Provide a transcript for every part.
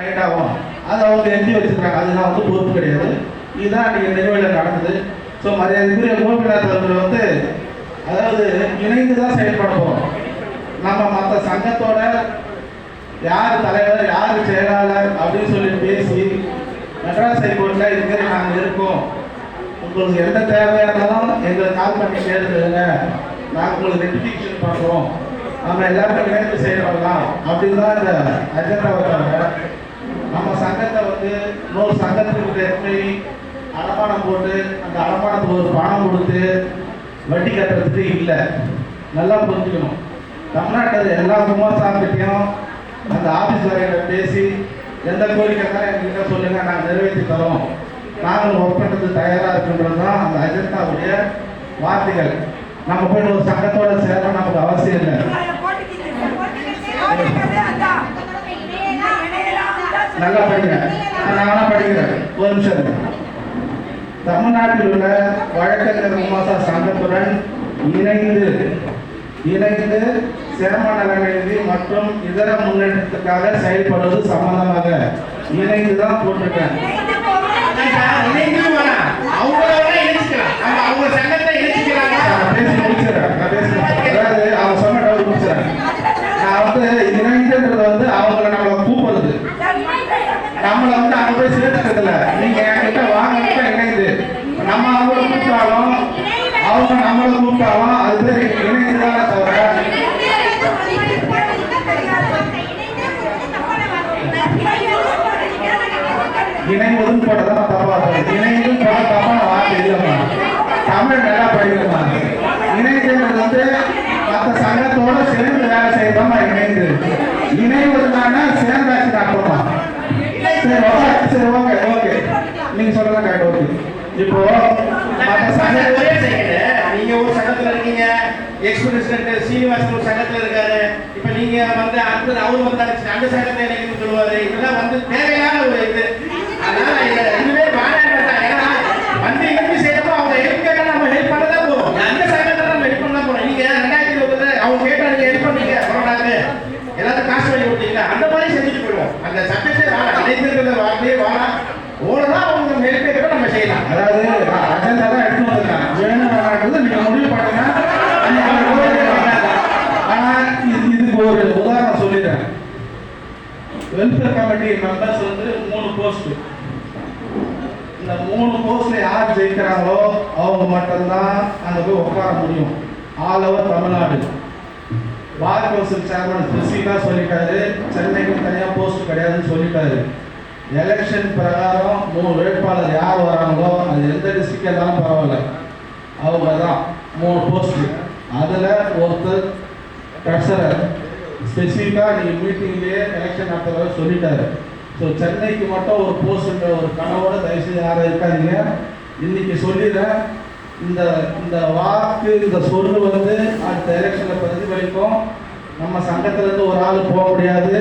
Right ஆகும். அதை அவங்க எழுதி வச்சிருக்காங்க. அது நான் வந்து பொறுப்பு கிடையாது. இதுதான் அன்றைக்கி நிகழ்வில் நடந்தது. ஸோ மரியாதைக்குரிய கோபிநாத் அவர்கள் வந்து அதாவது இணைந்து தான் செயல்பட போகிறோம் நம்ம மற்ற சங்கத்தோட யார் தலைவர் யார் செயலாளர் அப்படின்னு சொல்லி பேசி மெட்ராஸ் ஹைகோர்ட்டில் இதுமாரி நாங்கள் இருக்கோம். உங்களுக்கு எந்த தேவையாக இருந்தாலும் எங்களை கால் பண்ணி கேளுங்க. நாங்கள் உங்களுக்கு ரெட்டிஃபிகேஷன் பண்ணுறோம் நம்ம எல்லாருமே இணைந்து செயல்படலாம். அப்படின்னு தான் இந்த அஜெண்டா வச்சாங்க நம்ம சங்கத்தை வந்து இன்னொரு சங்கத்துக்கு போய் அடமானம் போட்டு அந்த அடமானத்துக்கு ஒரு பணம் கொடுத்து வட்டி கட்டுறதுக்கு இல்லை. நல்லா புரிஞ்சுக்கணும். தமிழ்நாட்டில் எல்லா குமாரசாமிகிட்டையும் அந்த ஆஃபீஸ் வரையில பேசி எந்த கோரிக்கை இருந்தாலும் எங்ககிட்ட சொல்லுங்கள் நாங்கள் நிறைவேற்றி தரோம். நாங்கள் ஒர்க் பண்ணுறது தயாராக இருக்கின்றது தான் அந்த அஜெண்டாவுடைய வார்த்தைகள். நம்ம போய் ஒரு சங்கத்தோட சேர நமக்கு அவசியம் இல்லை. நல்லா படிக்கிறேன் நானும் படிக்கிறேன் ஒரு நிமிஷம் தமிழ்நாட்டில் உள்ள வழக்கறிஞர் உமாசா சங்கத்துடன் இணைந்து இணைந்து சிரம நலநிதி மற்றும் இதர முன்னேற்றத்துக்காக செயல்படுவது சம்பந்தமாக இணைந்து தான் போட்டிருக்கேன் அவங்க சங்கத்தை அதாவது அவங்க சொன்ன டவுட் முடிச்சிடறேன். நான் வந்து இணைந்துன்றது வந்து அவங்கள நம்மளை கூப்பிடுறது நம்மளை வந்து அங்க போய் நீங்க என்கிட்ட வாங்கிட்ட இணைந்து நம்ம அவங்கள கூப்பிட்டாலும் அவங்க நம்மளை கூப்பிட்டாலும் அது பேர் இணைந்து தவிர. இணைவதும் போட்டதான் தப்பா இணைந்தும் போட தப்பான வார்த்தை இல்லைம்மா. தமிழ் நல்லா படிக்கணுமா? இணைந்துன்றது வந்து மற்ற சங்கத்தோட சேர்ந்து வேலை செய்யறோமா இணைந்து? இணைவதுனா சேர்ந்தாச்சு அர்த்தமா சரி சரி ஓகே. ஓகே நீங்க சொல்றதா கரெக்ட் ஓகே. இப்போ ஒரே second. நீங்க ஒரு சங்கத்துல இருக்கீங்க. எக்ஸ் பிரசிடென்ட் சீனிவாசன் ஒரு சங்கத்துல இருக்காரு. இப்ப நீங்க வந்து அடுத்தது அவரு வந்தாரு அந்த சங்கத்தை இணைக்கணும்னு சொல்லுவாரு? இதெல்லாம் வந்து தேவையான ஒரு இது. அதனால இத இதுவே வேணாம் ஏன்னா வந்து இணைந்து செய்யறப்போ அவங்க ஹெல்ப் கேட்டா நம்ம ஹெல்ப் பண்ணதான் போறோம் அந்த சங்கத்தை நம்ம ஹெல்ப் பண்ண போறோம் நீங்க ரெண்டாயிரத்தி இருபதுல அவங்க கேட்டா நீங்க ஹெல்ப் பண்ணீங்க. கொரோனாக்கு. எல்லாத்தையும் காசு வாங்கி கொடுத்தீங்களா? அந்த மாதிரி செஞ்சுட்டு அந்த சட்டத்தை வேணாம் இணைந்திருக்கிற வார்த்தையே வேணாம் ஓடலாம் அவங்க ஹெல்ப் கேட்டா நம்ம செய்யலாம். அதாவது அஜெண்டா தான் எடுத்து வந்திருக்கேன். வேணும் வேணான்றது நீங்க முடிவு பண்ணுங்க. நீங்க ஆனா இதுக்கு ஒரு உதாரணம் சொல்லிடுறேன். வெல்ஃபேர் கமிட்டி மெம்பர்ஸ் வந்து மூணு போஸ்ட் இந்த மூணு போஸ்ட்ல யார் ஜெயிக்கிறாங்களோ அவங்க மட்டும்தான் அங்கே போய் உட்கார முடியும். All over Tamil Nadu. Bar council chairman Trichy தான் சொல்லிட்டாரு. சென்னை கிடையாதுன்னு எலெக்ஷன் பிரகாரம் மூணு வேட்பாளர் யார் வராங்களோ அது எந்த டிஸ்ட்ரிக்ட் இருந்தாலும் பரவாயில்ல. அவங்க தான் மூணு போஸ்ட்டு அதில் ஒருத்தர் கட்சரர் ஸ்பெசிஃபிக்காக நீங்கள் மீட்டிங்லேயே எலெக்ஷன் நடத்துகிற சொல்லிட்டாரு. ஸோ சென்னைக்கு மட்டும் ஒரு போஸ்ட்ன்ற ஒரு கனவோட தயவுசெய்து யாரும் இருக்காதீங்க. இன்னைக்கு சொல்லிடுறேன் இந்த இந்த வாக்கு இந்த சொல்லு வந்து அடுத்த எலெக்ஷனில் பிரதிபலிக்கும். நம்ம சங்கத்திலேருந்து ஒரு ஆள் போக முடியாது.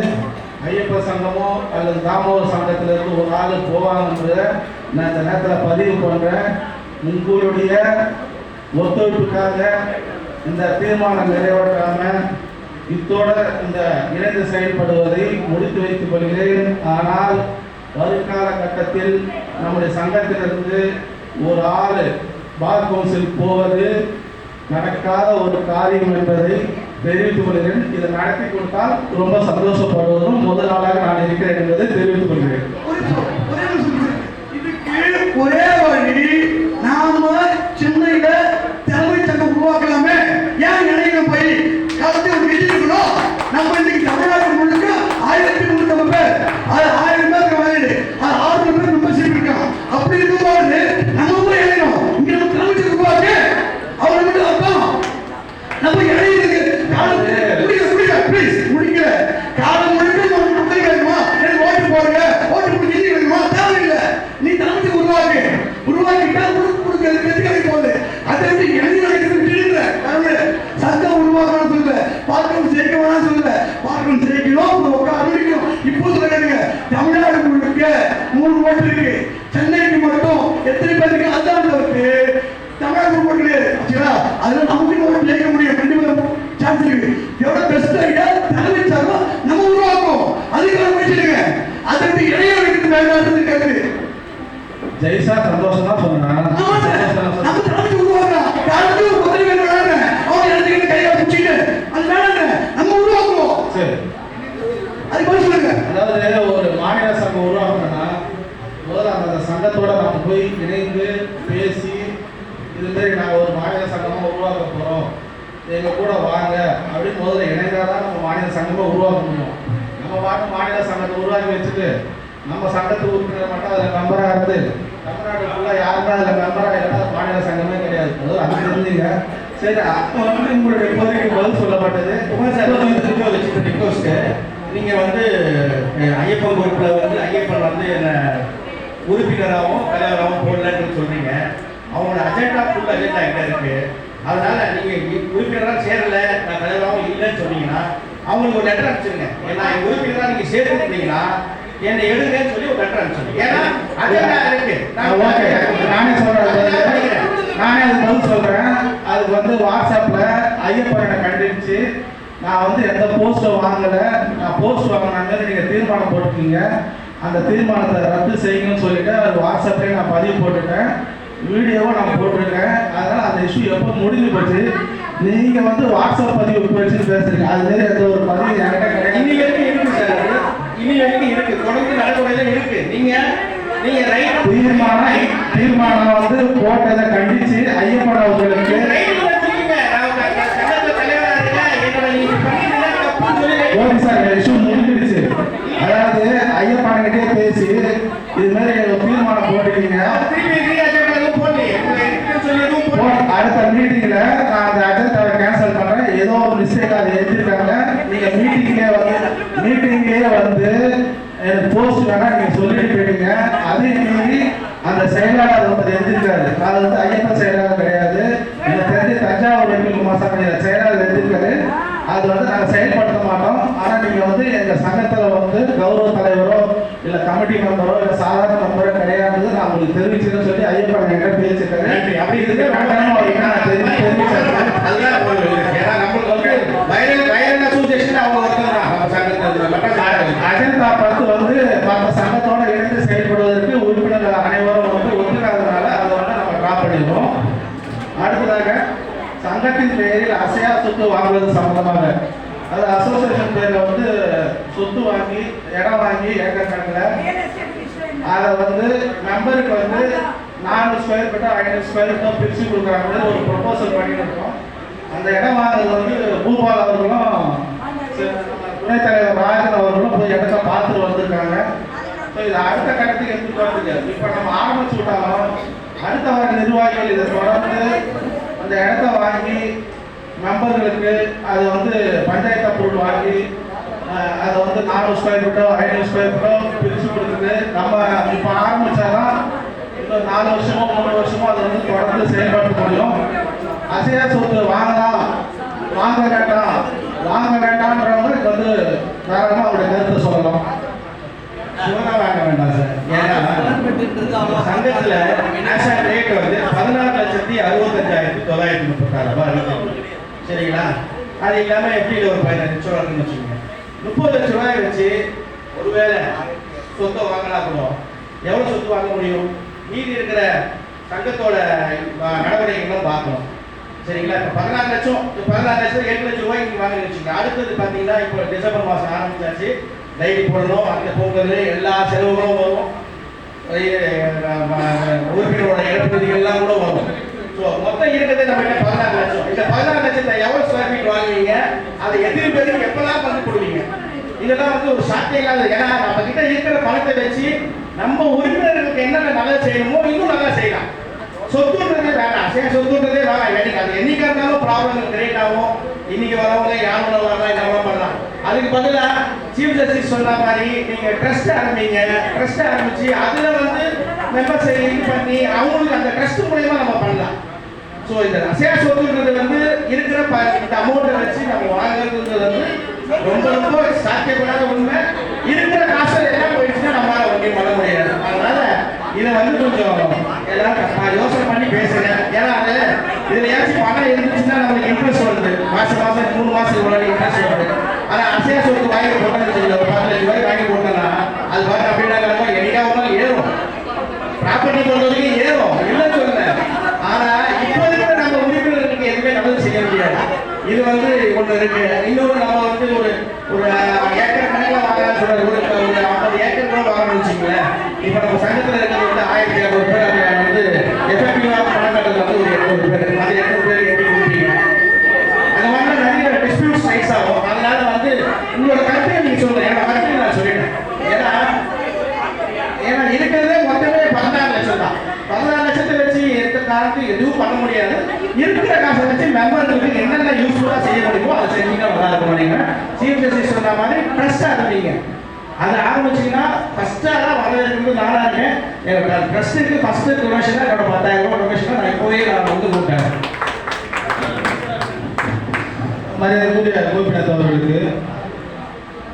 சங்கமோ அல்லது தாமோதர் சங்கத்திலிருந்து ஒரு ஆள் போவாங்கன்றத நான் இந்த நேரத்தில் பதிவு பண்ணுறேன் உங்களுடைய ஒத்துழைப்புக்காக இந்த தீர்மானம் நிறைவேற்றாமல் இத்தோட இந்த இணைந்து செயல்படுவதை முடித்து வைத்துக் கொள்கிறேன். ஆனால் வருங்கால கட்டத்தில் நம்முடைய சங்கத்திலிருந்து ஒரு ஆள் பார் கவுன்சில் போவது நடக்காத ஒரு காரியம் என்பதை தெரிவித்துக் கொள்கிறேன். இதை நடத்தி கொடுத்தால் ரொம்ப சந்தோஷப்படுவதும் முதல் ஆளாக நான் இருக்கிறேன் என்பதை தெரிவித்துக் கொள்கிறேன். ஒரே வழி நாம சென்னையில தலைமை சங்கம் உருவாக்கலாமே ஏன் இணையில போய் கலந்து ஒரு இருக்கணும் நம்ம இன்னைக்கு தமிழ்நாடு முழுக்க ஆயிரத்தி முன்னூத்தி பேர் அது ஆயிரம் பேருக்கு வயது அது ஆறு பேர் ரொம்ப இருக்கோம் அப்படி இருக்கும்போது நம்ம போய் இணையணும் இங்க நம்ம தலைமை சங்கம் உருவாக்கு அவர் மட்டும் அர்த்தம் நம்ம இணையிருக்கு காலம் முடியல முடியல ப்ளீஸ் முடிக்கல காலம் முழுக்க நம்ம முறை வேணுமா எனக்கு ஓட்டு போடுங்க ஓட்டு போட்டு நிதி வேணுமா தேவையில்லை நீ தலைமை உருவாக்கு உருவாக்கிட்டா உனக்கு கொடுக்க கெட்டுக்கலை போகுது அதை விட்டு எழுதி நடக்கிறது விட்டுடுங்க தமிழ் சங்கம் உருவாக்கணும் சொல்லல பார்க்கணும் சேர்க்க வேணாம் சொல்லல பார்க்கணும் சேர்க்கணும் அப்புறம் உட்கார முடியும் இப்போ சொல்லுங்க தமிழ்நாடு முழுக்க மூணு ஓட்டு இருக்கு சென்னைக்கு மட்டும் எத்தனை பேருக்கு அதான் இருக்கு தமிழகம் போட்டு சரிங்களா அதுல நமக்கு ஒரு ஜெயிக்க முடியும் ரெண்டு பேரும் சான்ஸ் இருக்கு எவ்வளவு பெஸ்ட் ஐடியா தலைமை சார்பா நம்ம உருவாக்கும் அதுக்கு முயற்சிடுங்க அதை வேண்டாம்னு கேக்குது ஜெய்சா சந்தோஷம் தான் சொன்னா ஆமா சார் நம்ம தலைமை உருவாக்குறோம் யாருக்கு ஒரு பதவி வேணும் விளையாடுற அவங்க எடுத்துக்கிட்டு கையை பிடிச்சிட்டு அது வேணாங்க நம்ம உருவாக்குறோம் சரி அது போய் சொல்லுங்க. அதாவது ஒரு மாநில சங்கம் உருவாக்கணும்னா முதல்ல அந்த சங்கத்தோட நம்ம போய் இணைந்து பேசி இது மாதிரி நாங்கள் ஒரு மாநில சங்கமாக உருவாக்க போகிறோம் எங்கள் கூட வாங்க. அப்படின்னு முதல்ல இணைந்தால் தான் நம்ம மாநில சங்கமாக உருவாக்க முடியும். நம்ம பாட்டு மாநில சங்கத்தை உருவாக்கி வச்சுட்டு நம்ம சங்கத்து உறுப்பினர் மட்டும் அதில் மெம்பராக இருந்து தமிழ்நாடு ஃபுல்லாக யாருமே அதில் மெம்பராக இல்லைன்னா அது மாநில சங்கமே கிடையாது. முதல்ல அது தெரிஞ்சுங்க சரி அப்போ வந்து உங்களுடைய கோரிக்கை பதில் சொல்லப்பட்டது. உமா சார் திரும்ப வச்சுட்டு ரிக்வஸ்ட் நீங்க வந்து ஐயப்பன் குரூப்ல வந்து ஐயப்பன் வந்து என்னை உறுப்பினராகவும் தலைவராகவும் போடலன்னு சொல்றீங்க. அவங்களோட அஜெண்டா ஃபுல் அஜெண்டா எங்க இருக்கு. அதனால நீங்க இ- உறுப்பினரா நான் தலைவராகவும் இல்லைன்னு சொன்னீங்கன்னா அவங்களுக்கு ஒரு லெட்டர் அனுப்பிச்சிருங்க. ஏன்னா உறுப்பினராக நீங்கள் நீங்க சேர்த்துக்கிட்டீங்கன்னா என்னை எடுங்கன்னு சொல்லி ஒரு லெட்டர் அனுப்பிச்சிருங்க ஏன்னா அஜெண்டா இருக்கு? நானே சொல்றேன். நானே அது பதில் சொல்றேன். அதுக்கு வந்து வாட்ஸ்அப்ல ஐயப்பன் நான் வந்து எந்த போஸ்ட்டை வாங்கல. நான் போஸ்ட் வாங்கினாங்க நீங்க தீர்மானம் போட்டுருக்கீங்க. அந்த தீர்மானத்தை ரத்து செய்யுங்கன்னு சொல்லிட்டு அது வாட்ஸ்அப்லயே நான் பதிவு போட்டுட்டேன். வீடியோவும் நான் போட்டிருக்கேன். அதனால அந்த இஷ்யூ எப்போ முடிஞ்சு போச்சு நீங்க வந்து வாட்ஸ்அப் பதிவு வச்சு பேசுறீங்க. அது மாதிரி எந்த ஒரு பதிவு என்கிட்ட இனி கிடையாது வரைக்கும் இருக்கு சார் அது. இனி வரைக்கும் இருக்கு தொடர்ந்து நடைமுறையில இருக்கு நீங்க நீங்க ரைட் தீர்மானம் தீர்மானம் வந்து போட்டதை கண்டிச்சு ஐயப்பன் அவர்களுக்கு ஓகே சார் இஷ்யூ முடிஞ்சிடுச்சு. அதாவது ஐயப்பான்கிட்டே பேசி இது மாதிரி தீர்மானம் போட்டுட்டீங்க. அடுத்த மீட்டிங்ல நான் அந்த அஜெண்டாவை கேன்சல் பண்றேன். ஏதோ ஒரு மிஸ்டேக் அதை எழுதிருக்காங்க நீங்க மீட்டிங்கே வந்து மீட்டிங்கே வந்து எனக்கு போஸ்ட் வேணா நீங்க சொல்லிட்டு போயிட்டீங்க அதையும் மீறி அந்த செயலாளர் வந்து எழுதிருக்காரு அது வந்து ஐயப்பன் செயலாளர் கிடையாது. எனக்கு தெரிஞ்சு தஞ்சாவூர் வெற்றி குமாரசாமி செயலாளர் எழுதிருக்காரு அது வந்து நாங்கள் செயல்படுத்த மாட்டோம். ஆனால் நீங்கள் வந்து எங்கள் சங்கத்தில் வந்து கௌரவ தலைவரோ இல்லை கமிட்டி மெம்பரோ இல்லை சாதாரண மெம்பரோ கிடையாது நான் உங்களுக்கு தெரிவிச்சுன்னு சொல்லி ஐயப்பன் என்கிட்ட நன்றி. அப்படி இருக்கு. வேண்டாம் அப்படின்னா நான் தெரிவி தெரிவிச்சிருக்கேன். அதுதான் நம்மளுக்கு வந்து violent- violent association அவங்க ஒருத்தர் தான். நம்ம சங்கத்துல மற்ற சங்கத்துல. அஜெண்டா பத்து வந்து மற்ற சங்கத்தோட இணைந்து செயல்படுவதற்கு உறுப்பினர்கள் அனைவரும் வந்து ஒத்துக்காதனால அதை வந்து நம்ம ட்ராப் பண்ணிடுவோம் அடுத்ததாக சங்கத்தின் பெயரில் அசையா சொத்து வாங்குவது சம்பந்தமாக. அது அசோசியேஷன் பேர்ல வந்து சொத்து வாங்கி இடம் வாங்கி ஏக்கர் கணக்கில் அதை வந்து மெம்பருக்கு வந்து நாலு ஸ்கொயர் ஃபீட்டோ ஐநூறு ஸ்கொயர் ஃபீட்டோ பிரித்து கொடுக்குறாங்க ஒரு ப்ரொபோசல் பண்ணிட்டு இருக்கோம். அந்த இடம் வாங்குறது வந்து பூபால் அவர்களும் துணைத் தலைவர் ராஜன் அவர்களும் போய் இடத்த பார்த்துட்டு வந்திருக்காங்க. ஸோ இது அடுத்த கட்டத்துக்கு எடுத்துட்டு வந்து இப்போ நம்ம ஆரம்பிச்சு விட்டாலும் அடுத்த வர நிர்வாகிகள் இதை தொடர்ந்து அந்த இடத்த வாங்கி மெம்பர்களுக்கு அது வந்து பஞ்சாயத்து அப்ரூவல் வாங்கி அதை வந்து நானூறு ஸ்கொயர் ஃபீட்டோ ஐநூறு ஸ்கொயர் ஃபீட்டோ பிரித்து கொடுத்துட்டு நம்ம இப்போ ஆரம்பிச்சாதான் இன்னும் நாலு வருஷமோ மூணு வருஷமோ அதை வந்து தொடர்ந்து செயல்படுத்த முடியும். அசையா சொத்து வாங்கலாம் வாங்க வேண்டாம் வாங்க வேண்டாம்ன்றவங்க இது வந்து தாராளமாக அவருடைய கருத்தை சொல்லலாம். சும்மா வாங்க வேண்டாம் சார். ஏன்னா, சங்கத்துல ரேட் வந்து பதினாறு லட்சத்தி அறுபத்தஞ்சாயிரத்தி தொள்ளாயிரத்தி முப்பத்தாறு ரூபாய் இருக்கு. சரிங்களா? அது இல்லாம எப்படி ஒரு பதினஞ்சு லட்சம் ரூபா வச்சுக்கோங்க. முப்பது லட்ச ரூபாய் வச்சு ஒருவேளை சொத்தை வாங்கினா கூட எவ்வளவு சொத்து வாங்க முடியும்? மீதி இருக்கிற சங்கத்தோட நடவடிக்கைகளும் பார்க்கணும். சரிங்களா? இப்போ பதினாறு லட்சம் பதினாறு லட்சம் எட்டு லட்சம் ரூபாய் நீங்க வாங்கி வச்சுக்கோங்க. அடுத்தது பார்த்தீங்கன்னா இப்போ டிசம்பர் மாதம் ஆரம்பிச்சாச்சு. லைட் போடணும் அந்த பொங்கல் எல்லா செலவுகளும் வரும். உறுப்பினரோட இழப்பீடு எல்லாம் கூட வரும். மொத்தம் இருக்கிறது நம்ம கிட்ட பதினாறு லட்சம்? இந்த பதினாறு லட்சத்தை எவ்வளோ ஸ்கொயர் ஃபீட் வாங்குவீங்க? அதை எத்தனை பேருக்கு எப்பெல்லாம் பண்ணி கொடுவீங்க இதெல்லாம் வந்து ஒரு சாத்தியம் இல்லாத ஏன்னா நம்ம கிட்ட இருக்கிற பணத்தை வச்சு நம்ம உறுப்பினர்களுக்கு என்னென்ன நல்லா செய்யணுமோ இன்னும் நல்லா செய்யலாம். சொத்துன்றதே வேணாம் சரி சொத்துன்றதே வேணாம். எனக்கு அது என்னைக்கா இருந்தாலும் ப்ராப்ளம் கிரியேட் ஆகும். இன்னைக்கு வரவங்க யாரும் வரலாம் என்ன அதுக்கு பதிலாக சீஃப் ஜஸ்டிஸ் சொன்ன மாதிரி நீங்கள் ட்ரஸ்ட் ஆரம்பிங்க ட்ரஸ்ட் ஆரம்பிச்சு அதில் வந்து மெம்பர்ஸ் இது பண்ணி அவங்களுக்கு அந்த ட்ரஸ்ட் மூலயமா நம்ம பண்ணலாம். ஸோ இந்த அசையா சொத்துன்றது வந்து இருக்கிற ப இந்த அமௌண்ட்டை வச்சு நம்ம வாங்குறதுன்றது வந்து ரொம்ப ரொம்ப சாத்தியப்படாத உண்மை. இருக்கிற காசு எல்லாம் போயிடுச்சுன்னா நம்மளால் ஒன்றையும் பண்ண முடியாது. அதனால இதை வந்து கொஞ்சம் எல்லாரும் நான் யோசனை பண்ணி பேசுகிறேன் ஏன்னா அது இதில் ஏதாச்சும் பணம் இருந்துச்சுன்னா நம்மளுக்கு இன்ட்ரெஸ்ட் வருது. மாதம் மாதம் மூணு மாதத்துக்கு முன்னாடி இன்ட்ரெஸ்ட் வருது ஆனா அசையா சொத்து வாங்கி போட்டேன்னு ஒரு பத்து லட்சம் ரூபாய் வாங்கி போட்டேன்னா அது பாருங்க அப்படின்னா என்னைக்கா ஒன்றால் ஏறும். ப்ராப்பர்ட்டி பொறுத்தவரைக்கும் ஏறும். இல்லைன்னு சொல்லுங்க ஆனா இப்போ இருக்கிற நம்ம உரிமைகளுக்கு எதுவுமே நல்லது செய்ய முடியாது. இது வந்து ஒன்று இருக்கு. இன்னொரு நம்ம வந்து ஒரு ஒரு ஏக்கர் கணக்கில் வாங்கலாம்னு சொல்றாரு. ஒரு ஐம்பது ஏக்கர் கூட வாங்கணும்னு வச்சுக்கோங்களேன். இப்போ நம்ம சங்கத்தில் இருக்கிறது வந்து ஆயிரத்தி இரநூறு பேர் வந்து எஃபெக்டிவாக பணம் கட்டுறது வந்து ஒரு எட்நூறு பேர். அது எட்நூறு அதை ஆரம்பிச்சிங்கன்னா ஃபர்ஸ்ட்டாக தான் வரவேற்கிறது நானாக இருக்கேன் என்னோட ட்ரஸ்ட்டுக்கு ஃபஸ்ட்டு டொனேஷனாக என்னோட பத்தாயிரம் ரூபாய் டொனேஷனாக நான் இப்போவே நான் வந்து கூப்பிட்டேன் மரியாதைக்குரிய கோபிநாத் அவர்களுக்கு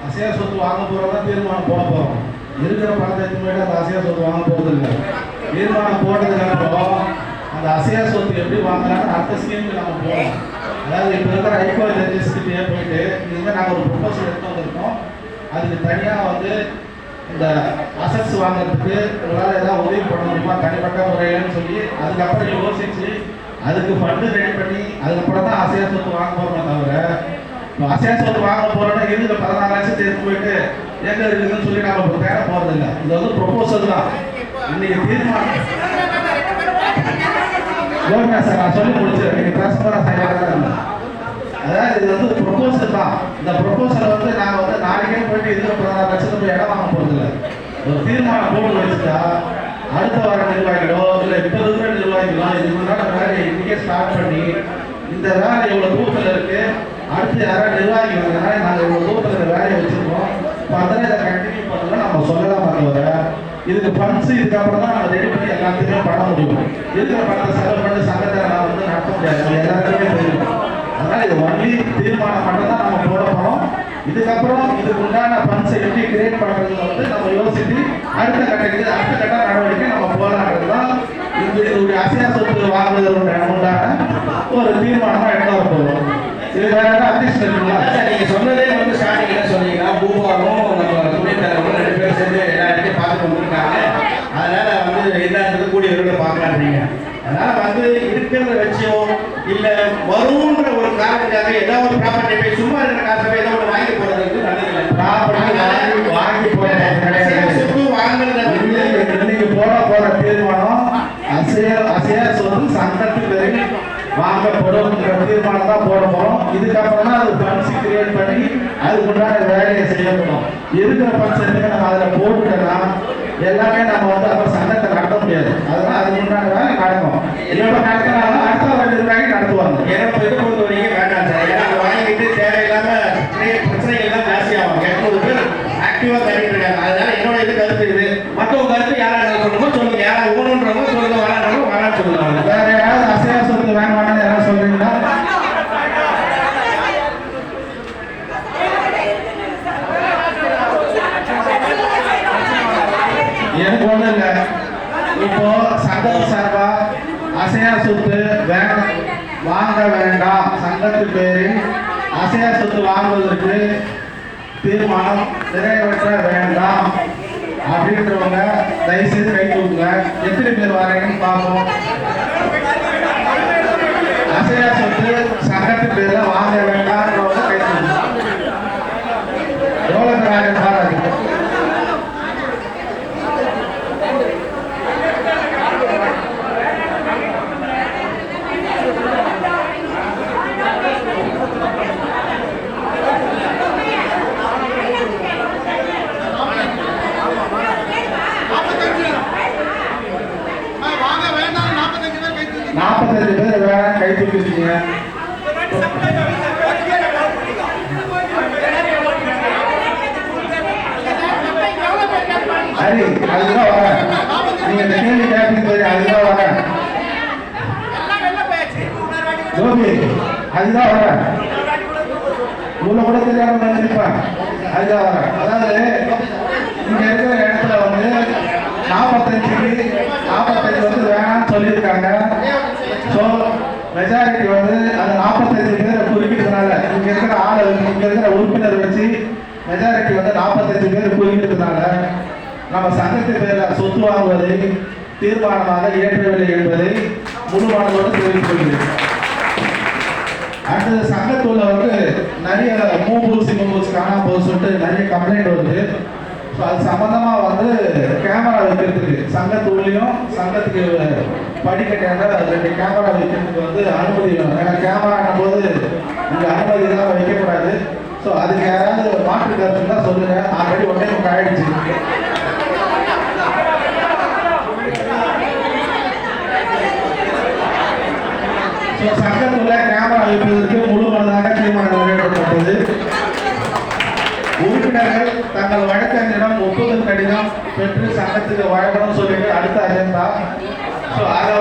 அசையா சொத்து வாங்க போறதா தீர்மானம் போட போகிறோம் இருக்கிற பணத்தை எடுத்து அந்த அசையா சொத்து வாங்க போகிறது இல்லை தீர்மானம் போட்டதுக்கப்புறம் அந்த அசையா சொத்து எப்படி வாங்கலாம்னு அடுத்த ஸ்கீமுக்கு நம்ம போகலாம் அதாவது இப்போ இருக்கிற ஹைகோர்ட் ஜட்ஜஸ்கிட்டே போயிட்டு இதுமாதிரி நாங்கள் ஒரு ப்ரொபோசல் எடுத்து வந்திருக்கோம். அதுக்கு தனியாக வந்து இந்த அசட்ஸ் வாங்குறதுக்கு உங்களால் ஏதாவது உதவி பண்ண முடியுமா தனிப்பட்ட முறையிலன்னு சொல்லி அதுக்கப்புறம் யோசிச்சு அதுக்கு ஃபண்டு ரெடி பண்ணி அதுக்கப்புறம் தான் அசையா சொத்து வாங்க போகிறோம் தவிர இப்போ அசையா சொத்து வாங்க போகிறோம்னா இருக்கிற பதினாறு லட்சத்தை எடுத்து போயிட்டு எங்க இருக்குதுன்னு சொல்லி நாம இப்போ தேட போகிறது இல்லை இது வந்து ப்ரொபோசல் தான். இன்னைக்கு தீர்மானம். சார் நான் சொல்லி முடிச்சிருக்கேன் நீங்கள் நான் சரியாக தான் இருந்தேன் அதாவது இது வந்து ப்ரொபோசல் தான். இந்த ப்ரொபோசலை வந்து நாங்கள் வந்து நாளைக்கே போயிட்டு இதில் பதினாறு லட்சத்தை போய் இடம் வாங்க போகிறது இல்லை. ஒரு தீர்மானம் போட்டு வச்சுட்டா அடுத்த வார நிர்வாகிகளோ இல்லை இப்போ இருக்கிற நிர்வாகிகளோ இதுக்கு முன்னாடி வேலையை இன்றைக்கே ஸ்டார்ட் பண்ணி இந்த வேலை இவ்வளோ தூரத்தில் இருக்கு. அடுத்து யாராவது நிர்வாகி வந்தாங்கன்னா நாங்கள் இவ்வளோ தூரத்தில் வேலையை வச்சுருக்கோம். இப்போ அதெல்லாம் இதை கண்டினியூ பண்ணலாம் நம்ம சொல்லலாம் தவிர இதுக்கு ஃபண்ட்ஸ் இதுக்கப்புறம் தான் நம்ம ரெடி பண்ணி எல்லாத்துக்குமே பண்ண முடியும். இருக்கிற பணத்தை செலவு பண்ணி சங்கத்தை நான் வந்து நடத்த முடியாது. எல்லாத்துக்குமே எல்லாருக்குமே தெரியும் அதனால இது ஒன்லி தீர்மானம் மட்டும் தான் நம்ம போட போறோம். இதுக்கப்புறம் இதுக்கு உண்டான ஃபண்ட்ஸை எப்படி கிரியேட் பண்றது வந்து நம்ம யோசிச்சு அடுத்த கட்டத்துக்கு அடுத்த கட்ட நடவடிக்கை நம்ம போராடுறது தான் இது ஒரு அசையா சொத்து வாங்குவதற்கு உண்டான ஒரு தீர்மானமா எடுத்து வர போகிறோம் இது வேற ஏதாவது அப்டேஷன் இருக்குங்களா? சார், நீங்க சொன்னதே வந்து ஸ்டார்டிங் என்ன சொன்னீங்கன்னா பூபாலும் நம்ம துணைத் தலைவரும் ரெண்டு பேரும் சேர்ந்து எல்லா இடத்தையும் பார்த்து வந்திருக்காங்க அதனால வந்து எல்லா கூடிய கூடியவர்களோட பார்க்கலான்றீங்க அதனால வந்து இருக்கிறத வச்சோ இல்ல வரும் ஒரு காரணத்துக்காக ஏதோ ஒரு ப்ராப்பர்ட்டி போய் சும்மா இருக்கிற காசை ஏதோ ஒன்று வாங்கி போறது நல்லதில்லை. Property வாங்கி-. சொத்து வாங்குறத இன்னைக்கு போட போற தீர்மானம் அசைய அசைய சொத்து சங்கத்துக்கு வாங்கப்படும் தீர்மானம் தான் போட போறோம். இதுக்கப்புறம் தான் அது ஃபண்ட்ஸ் கிரியேட் பண்ணி அதுக்கு உண்டான வேலையை செய்யப்படும் இருக்கிற எடுத்து நம்ம அதில் போட்டுட்டோம்னா எல்லாமே நம்ம வந்து நடத்த முடியாது. அதனால அதுக்கு உண்டான வேலை நடக்கும் இப்போ நடத்தினாலும் அடுத்த ஒரு நிர்வாகி நடத்துவாங்க எனக்கு இது பொறுத்த வரைக்கும் வேண்டாம் சார். ஏன்னா அதை வாங்கிட்டு தேவையில்லாம பிரச்சனை- பிரச்சனைகள் எல்லாம் ஜாஸ்தியாகும் எட்நூறு பேர் ஆக்டிவா பண்ணிட்டு இருக்காங்க. அதனால என்னோட இது கருத்து இது. மற்றவங்க கருத்து யாராவது சொல்லணுமோ சொல்லுங்க. யாரா ஊனன்றவங்க சொல்லுங்க. வேணான்றவங்க வேணாம்னு சொல்லுங்க. வேற யாராவது அசையா சொத்து வேண்டாம்னு யாராவது சொல்றீங்களா எனக்கு ஒண்ணும் இல்லை இப்போ சங்கம் சார்பா அசையா சொத்து வேண்டாம் வாங்க வேண்டாம் சங்கத்து பேரில் அசையா சொத்து வாங்குவதற்கு தீர்மானம் நிறைவேற்ற வேண்டாம். அப்படின்றவங்க தயவுசெய்து கை கொடுங்க. எத்தனை பேர் வரீங்கன்னு பார்ப்போம் அசையா சொத்து சங்கத்து பேர்ல வாங்க வேண்டாம்ன்றவங்க கை தூக்குங்க எவ்வளவு பேர் ஆகிய பாராட்டு வாங்க வேண்டாம் நாற்பத்தஞ்சு பேர் கை தூக்கி பேர் கை தூக்கிருக்கீங்க ஹரி அதுதான் வரேன் நீங்க இந்த கேள்வி கேட்பீங்க தெரியும் அதுதான் வரேன் அதுதான் வரேன் உள்ள கூட தெரியாம நினைச்சிருப்பேன் அதுதான் வரேன் அதாவது இங்க இருக்கிற இடத்துல வந்து நாற்பத்தஞ்சுக்கு நாற்பத்தஞ்சு வந்து வேணாம்னு சொல்லியிருக்காங்க. ஸோ மெஜாரிட்டி வந்து அந்த நாற்பத்தஞ்சு பேரை குறிப்பிட்டதுனால இங்கே இருக்கிற ஆள் இங்கே இருக்கிற உறுப்பினர் வச்சு மெஜாரிட்டி வந்து நாற்பத்தஞ்சு பேர் குறிப்பிட்டதுனால நம்ம சங்கத்து பேரில் சொத்து வாங்குவதை தீர்மானமாக ஏற்றவில்லை என்பதை முழுமானதோடு தெரிவித்துக் கொள்கிறேன் அடுத்தது சங்கத்துள்ள வந்து நிறைய மூபூல்ஸ் இம்மூல்ஸ் காணாம போகுது சொல்லிட்டு நிறைய கம்ப்ளைண்ட் வருது. ஸோ அது சம்பந்தமா வந்து கேமரா வைக்கிறதுக்கு சங்கத்துள்ளேயும் சங்கத்துக்கு படிக்கட்டாக ரெண்டு கேமரா வைக்கிறதுக்கு வந்து அனுமதி வேணும். ஏன்னா கேமரான்னும் போது இங்கே அனுமதி தான் வைக்கக்கூடாது. ஸோ அதுக்கு யாராவது மாற்று கருத்து தான் சொல்லுங்க. ஆல்ரெடி ஒன்றே முக்கால் ஆயிடுச்சு சங்கத்துள்ள கேமரா வைப்பதற்கு முழு மனதாக தீர்மானம் நிறைவேற்றப்பட்டது. உறுப்பினர்கள் தங்கள் வழக்கறிஞரிடம் ஒப்புதல் கடிதம் பெற்று சங்கத்துக்கு வழங்கணும் சொல்லிட்டு அடுத்த அஜெண்டா ஸோ அதை